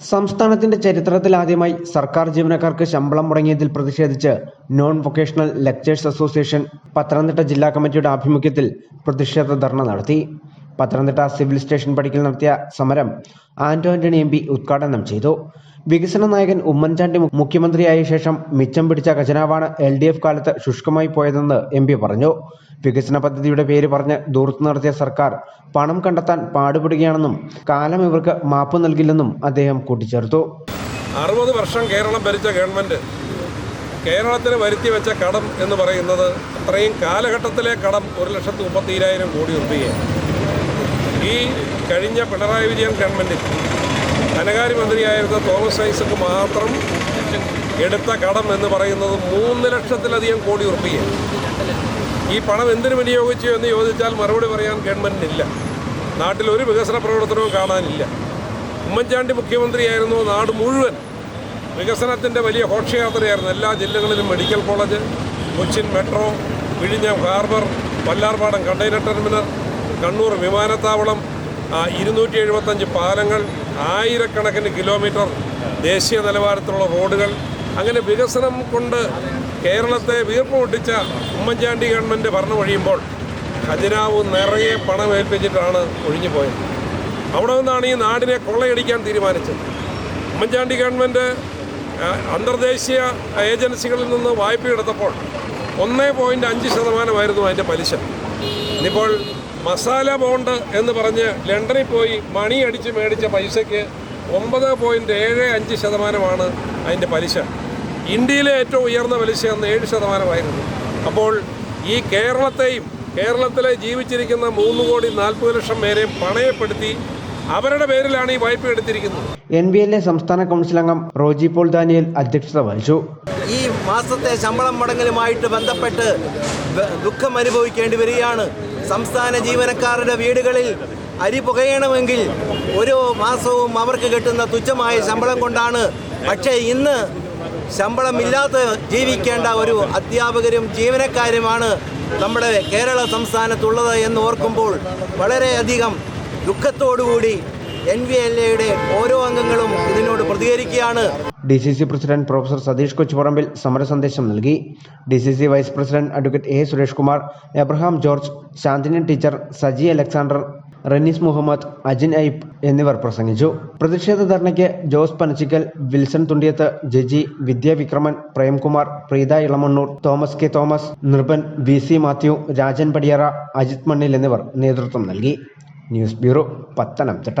സംസ്ഥാനത്തിന്റെ ചരിത്രത്തിലാദ്യമായി സർക്കാർ ജീവനക്കാർക്ക് ശമ്പളം മുടങ്ങിയതിൽ പ്രതിഷേധിച്ച് non vocational lecturers association Pathanamthitta ജില്ലാ കമ്മിറ്റിയുടെ ആഭിമുഖ്യത്തിൽ പ്രതിഷേധ ധർണ നടത്തി. പത്തനംതിട്ട സിവിൽ സ്റ്റേഷൻ പടിക്കൽ നടത്തിയ സമരം ആന്റോ എം പി ഉദ്ഘാടനം ചെയ്തു. വികസന നായകൻ ഉമ്മൻചാണ്ടി മുഖ്യമന്ത്രിയായ ശേഷം മിച്ചം പിടിച്ച ഖജനാവാണ് എൽ ഡി എഫ് കാലത്ത് ശുഷ്കമായി പോയതെന്ന് എം പി പറഞ്ഞു. വികസന പദ്ധതിയുടെ പേര് പറഞ്ഞ് ദൂർത്ത് നടത്തിയ സർക്കാർ പണം കണ്ടെത്താൻ പാടുപെടുകയാണെന്നും കാലം ഇവർക്ക് മാപ്പ് നൽകില്ലെന്നും അദ്ദേഹം കൂട്ടിച്ചേർത്തു. അറുപത് വർഷം കേരളം ഭരിച്ച ഗവൺമെന്റ് കേരളത്തിന് വരുത്തി വെച്ച കടം എന്ന് പറയുന്നത് അത്രയും കാലഘട്ടത്തിലെ കടം ഒരു ലക്ഷത്തി മുപ്പത്തിരായിരം കോടി രൂപയാണ് ഈ കഴിഞ്ഞ പിണറായി വിജയൻ ഗവൺമെന്റിൽ ധനകാര്യമന്ത്രിയായിരുന്ന തോമസ് ഐസക്ക് മാത്രം എടുത്ത കടം എന്ന് പറയുന്നത് മൂന്ന് ലക്ഷത്തിലധികം കോടി രൂപയാണ് ഈ പണം എന്തിനു വിനിയോഗിച്ചു എന്ന് ചോദിച്ചാൽ മറുപടി പറയാൻ ഗവൺമെന്റിനില്ല നാട്ടിൽ ഒരു വികസന പ്രവർത്തനവും കാണാനില്ല. ഉമ്മൻചാണ്ടി മുഖ്യമന്ത്രിയായിരുന്നു നാട് മുഴുവൻ. വികസനത്തിന്റെ വലിയ ഘോഷയാത്രയായിരുന്നു എല്ലാ ജില്ലകളിലും മെഡിക്കൽ കോളേജ് കൊച്ചിൻ മെട്രോ വിഴിഞ്ഞം harbour Vallarpadam container terminal Kannur വിമാനത്താവളം ഇരുന്നൂറ്റി എഴുപത്തഞ്ച് പാലങ്ങൾ ആയിരക്കണക്കിന് കിലോമീറ്റർ ദേശീയ നിലവാരത്തിലുള്ള റോഡുകൾ. അങ്ങനെ വികസനം കൊണ്ട് കേരളത്തെ വീർപ്പ് പൊട്ടിച്ച ഉമ്മൻചാണ്ടി ഗവൺമെന്റ് ഭരണം ഒഴിയുമ്പോൾ ഖജനാവ് നിറയെ പണം ഏൽപ്പിച്ചിട്ടാണ് ഒഴിഞ്ഞു പോയത്. അവിടെ നിന്നാണ് ഈ നാടിനെ കൊള്ളയടിക്കാൻ തീരുമാനിച്ചത്. ഉമ്മൻചാണ്ടി ഗവൺമെന്റ് അന്തർദേശീയ ഏജൻസികളിൽ നിന്ന് വായ്പ എടുത്തപ്പോൾ ഒന്നേ പോയിന്റ് അഞ്ച് ശതമാനമായിരുന്നു അതിന്റെ പലിശ. ഇന്നിപ്പോൾ മസാല ബോണ്ട് എന്ന് പറഞ്ഞ് ലണ്ടനിൽ പോയി മണി അടിച്ച് മേടിച്ച പൈസയ്ക്ക് ഒമ്പത് പോയിന്റ് ഏഴ് അഞ്ച് ശതമാനമാണ് അതിന്റെ പലിശ. ഇന്ത്യയിലെ ഏറ്റവും ഉയർന്ന പലിശ അന്ന് ഏഴ് ശതമാനമായിരുന്നു. അപ്പോൾ ഈ കേരളത്തെയും കേരളത്തിലെ ജീവിച്ചിരിക്കുന്ന മൂന്ന് കോടി നാൽപ്പത് ലക്ഷം പേരെയും പണയപ്പെടുത്തി അവരുടെ പേരിലാണ് ഈ വായ്പ എടുത്തിരിക്കുന്നത്. എൻ ബി എൽ എ സംസ്ഥാന കൗൺസിൽ അംഗം റോജി പോൾ ദാനിയൽ അധ്യക്ഷത വഹിച്ചു. ഈ മാസത്തെ ശമ്പളം മുടങ്ങലുമായിട്ട് ബന്ധപ്പെട്ട് ദുഃഖം അനുഭവിക്കേണ്ടി വരികയാണ്. സംസ്ഥാന ജീവനക്കാരുടെ വീടുകളിൽ അരി പുകയണമെങ്കിൽ ഒരു മാസവും അവർക്ക് കിട്ടുന്ന തുച്ഛമായ ശമ്പളം കൊണ്ടാണ്. പക്ഷേ ഇന്ന് ശമ്പളമില്ലാതെ ജീവിക്കേണ്ട ഒരു അധ്യാപകരും ജീവനക്കാരുമാണ് നമ്മുടെ കേരള സംസ്ഥാനത്തുള്ളത് എന്ന് ഓർക്കുമ്പോൾ വളരെയധികം ദുഃഖത്തോടുകൂടി എൻ വി എൽ എയുടെ ഓരോ അംഗങ്ങളും ഇതിനോട് പ്രതികരിക്കുകയാണ്. D C C president professor Satheesh Kochuparambil സമരസന്ദേശം നൽകി. D C C vice president advocate A Suresh Kumar Abraham George Shanthini teacher Saji Alexander Renees Muhammad Ajin Aipe എന്നിവർ പ്രസംഗിച്ചു. പ്രതിഷേധ ധർണയ്ക്ക് Jose Panachickal Wilson Thundiyath Jaji Vidya Vikraman Premkumar Preetha Elamannoor Thomas K Thomas Nirban V C Mathew Rajan Padiyara Ajith Mannil എന്നിവർ നേതൃത്വം നൽകി. News bureau Pathanamthitta.